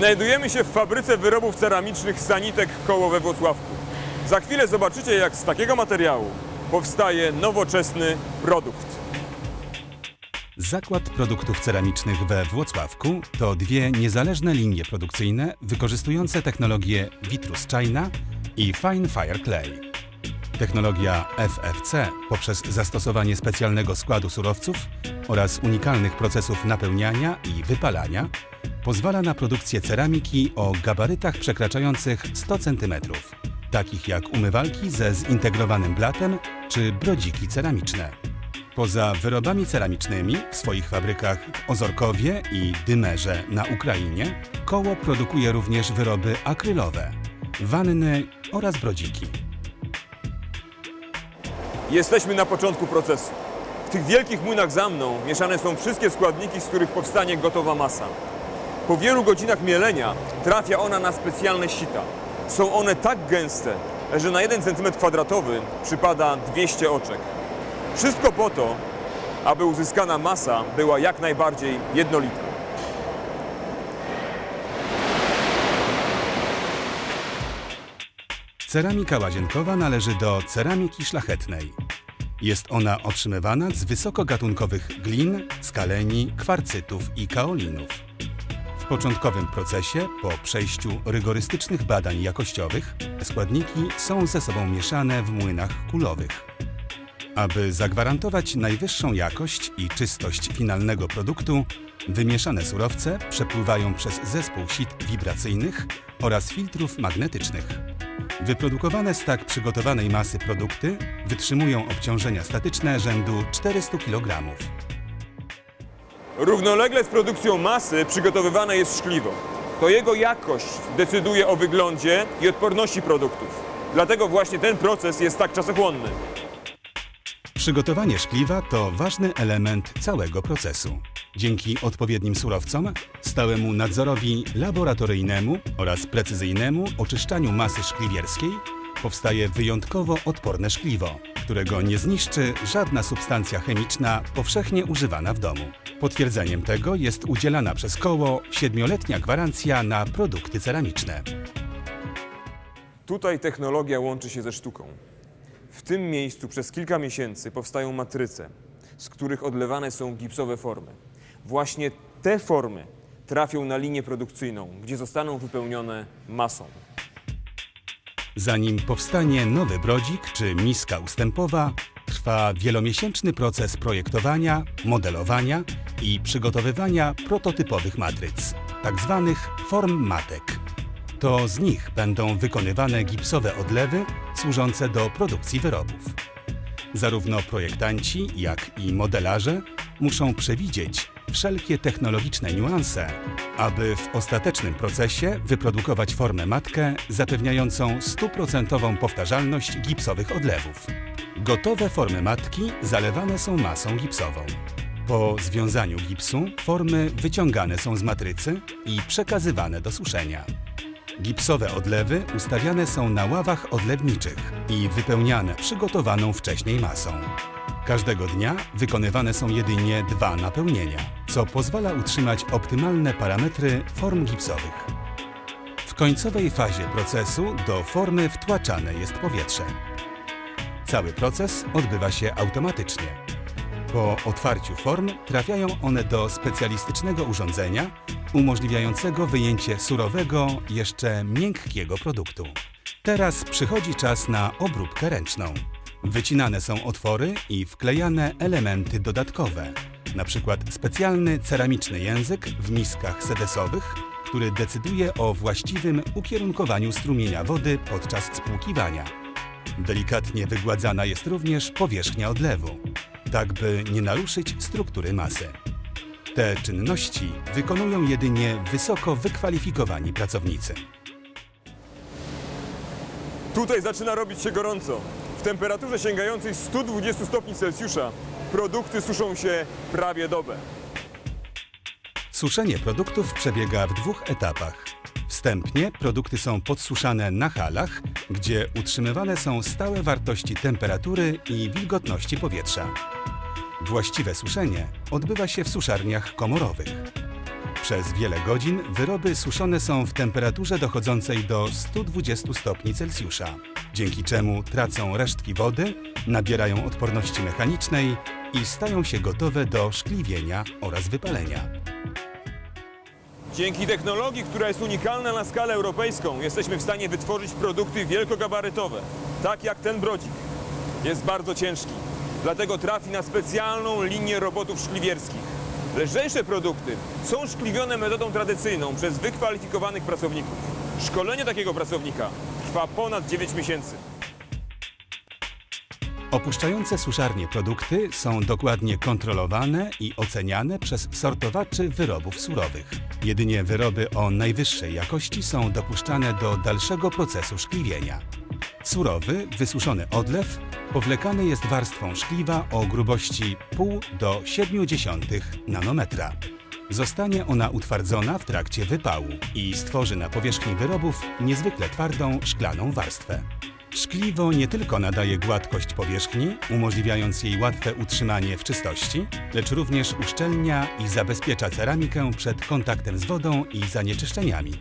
Znajdujemy się w fabryce wyrobów ceramicznych Sanitek Koło we Włocławku. Za chwilę zobaczycie, jak z takiego materiału powstaje nowoczesny produkt. Zakład produktów ceramicznych we Włocławku to dwie niezależne linie produkcyjne wykorzystujące technologię Vitrus China i Fine Fire Clay. Technologia FFC poprzez zastosowanie specjalnego składu surowców oraz unikalnych procesów napełniania i wypalania pozwala na produkcję ceramiki o gabarytach przekraczających 100 cm, takich jak umywalki ze zintegrowanym blatem czy brodziki ceramiczne. Poza wyrobami ceramicznymi w swoich fabrykach w Ozorkowie i Dymerze na Ukrainie, koło produkuje również wyroby akrylowe, wanny oraz brodziki. Jesteśmy na początku procesu. W tych wielkich młynach za mną mieszane są wszystkie składniki, z których powstanie gotowa masa. Po wielu godzinach mielenia trafia ona na specjalne sita. Są one tak gęste, że na 1 cm kwadratowy przypada 200 oczek. Wszystko po to, aby uzyskana masa była jak najbardziej jednolita. Ceramika łazienkowa należy do ceramiki szlachetnej. Jest ona otrzymywana z wysokogatunkowych glin, skaleni, kwarcytów i kaolinów. Początkowym procesie, po przejściu rygorystycznych badań jakościowych, składniki są ze sobą mieszane w młynach kulowych. Aby zagwarantować najwyższą jakość i czystość finalnego produktu, wymieszane surowce przepływają przez zespół sit wibracyjnych oraz filtrów magnetycznych. Wyprodukowane z tak przygotowanej masy produkty wytrzymują obciążenia statyczne rzędu 400 kg. Równolegle z produkcją masy przygotowywane jest szkliwo. To jego jakość decyduje o wyglądzie i odporności produktów. Dlatego właśnie ten proces jest tak czasochłonny. Przygotowanie szkliwa to ważny element całego procesu. Dzięki odpowiednim surowcom, stałemu nadzorowi laboratoryjnemu oraz precyzyjnemu oczyszczaniu masy szkliwierskiej powstaje wyjątkowo odporne szkliwo, którego nie zniszczy żadna substancja chemiczna powszechnie używana w domu. Potwierdzeniem tego jest udzielana przez koło siedmioletnia gwarancja na produkty ceramiczne. Tutaj technologia łączy się ze sztuką. W tym miejscu przez kilka miesięcy powstają matryce, z których odlewane są gipsowe formy. Właśnie te formy trafią na linię produkcyjną, gdzie zostaną wypełnione masą. Zanim powstanie nowy brodzik czy miska ustępowa, trwa wielomiesięczny proces projektowania, modelowania i przygotowywania prototypowych matryc, tak zwanych form matek. To z nich będą wykonywane gipsowe odlewy służące do produkcji wyrobów. Zarówno projektanci, jak i modelarze muszą przewidzieć wszelkie technologiczne niuanse, aby w ostatecznym procesie wyprodukować formę matkę zapewniającą stuprocentową powtarzalność gipsowych odlewów. Gotowe formy matki zalewane są masą gipsową. Po związaniu gipsu formy wyciągane są z matrycy i przekazywane do suszenia. Gipsowe odlewy ustawiane są na ławach odlewniczych i wypełniane przygotowaną wcześniej masą. Każdego dnia wykonywane są jedynie dwa napełnienia, co pozwala utrzymać optymalne parametry form gipsowych. W końcowej fazie procesu do formy wtłaczane jest powietrze. Cały proces odbywa się automatycznie. Po otwarciu form trafiają one do specjalistycznego urządzenia umożliwiającego wyjęcie surowego, jeszcze miękkiego produktu. Teraz przychodzi czas na obróbkę ręczną. Wycinane są otwory i wklejane elementy dodatkowe, np. specjalny ceramiczny język w miskach sedesowych, który decyduje o właściwym ukierunkowaniu strumienia wody podczas spłukiwania. Delikatnie wygładzana jest również powierzchnia odlewu, tak by nie naruszyć struktury masy. Te czynności wykonują jedynie wysoko wykwalifikowani pracownicy. Tutaj zaczyna robić się gorąco. W temperaturze sięgającej 120 stopni Celsjusza produkty suszą się prawie dobę. Suszenie produktów przebiega w dwóch etapach. Wstępnie produkty są podsuszane na halach, gdzie utrzymywane są stałe wartości temperatury i wilgotności powietrza. Właściwe suszenie odbywa się w suszarniach komorowych. Przez wiele godzin wyroby suszone są w temperaturze dochodzącej do 120 stopni Celsjusza, dzięki czemu tracą resztki wody, nabierają odporności mechanicznej i stają się gotowe do szkliwienia oraz wypalenia. Dzięki technologii, która jest unikalna na skalę europejską, jesteśmy w stanie wytworzyć produkty wielkogabarytowe, tak jak ten brodzik. Jest bardzo ciężki, dlatego trafi na specjalną linię robotów szkliwierskich. Lżejsze produkty są szkliwione metodą tradycyjną przez wykwalifikowanych pracowników. Szkolenie takiego pracownika trwa ponad 9 miesięcy. Opuszczające suszarnie produkty są dokładnie kontrolowane i oceniane przez sortowaczy wyrobów surowych. Jedynie wyroby o najwyższej jakości są dopuszczane do dalszego procesu szkliwienia. Surowy, wysuszony odlew powlekany jest warstwą szkliwa o grubości 0,5 do 0,7 nanometra. Zostanie ona utwardzona w trakcie wypału i stworzy na powierzchni wyrobów niezwykle twardą szklaną warstwę. Szkliwo nie tylko nadaje gładkość powierzchni, umożliwiając jej łatwe utrzymanie w czystości, lecz również uszczelnia i zabezpiecza ceramikę przed kontaktem z wodą i zanieczyszczeniami.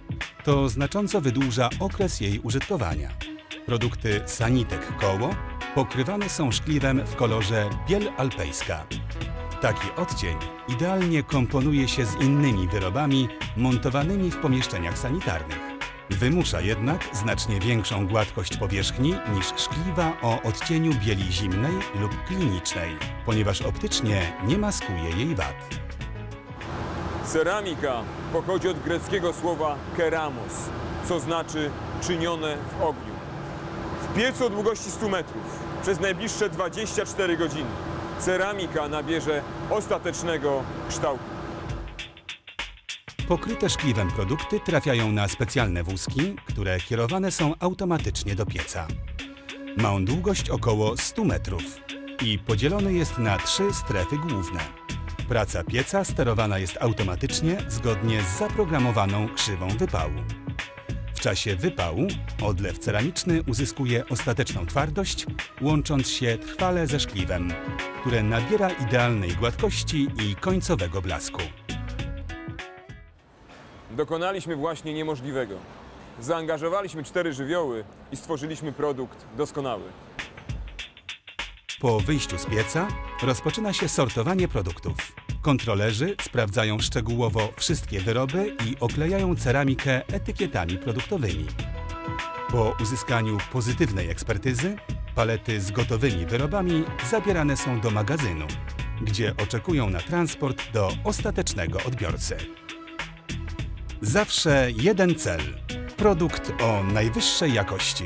To znacząco wydłuża okres jej użytkowania. Produkty Sanitek Koło pokrywane są szkliwem w kolorze biel alpejska. Taki odcień idealnie komponuje się z innymi wyrobami montowanymi w pomieszczeniach sanitarnych. Wymusza jednak znacznie większą gładkość powierzchni niż szkliwa o odcieniu bieli zimnej lub klinicznej, ponieważ optycznie nie maskuje jej wad. Ceramika pochodzi od greckiego słowa keramos, co znaczy czynione w ogniu. W piecu o długości 100 metrów przez najbliższe 24 godziny ceramika nabierze ostatecznego kształtu. Pokryte szkliwem produkty trafiają na specjalne wózki, które kierowane są automatycznie do pieca. Ma on długość około 100 metrów i podzielony jest na trzy strefy główne. Praca pieca sterowana jest automatycznie zgodnie z zaprogramowaną krzywą wypału. W czasie wypału odlew ceramiczny uzyskuje ostateczną twardość, łącząc się trwale ze szkliwem, które nabiera idealnej gładkości i końcowego blasku. Dokonaliśmy właśnie niemożliwego. Zaangażowaliśmy cztery żywioły i stworzyliśmy produkt doskonały. Po wyjściu z pieca rozpoczyna się sortowanie produktów. Kontrolerzy sprawdzają szczegółowo wszystkie wyroby i oklejają ceramikę etykietami produktowymi. Po uzyskaniu pozytywnej ekspertyzy, palety z gotowymi wyrobami zabierane są do magazynu, gdzie oczekują na transport do ostatecznego odbiorcy. Zawsze jeden cel: produkt o najwyższej jakości.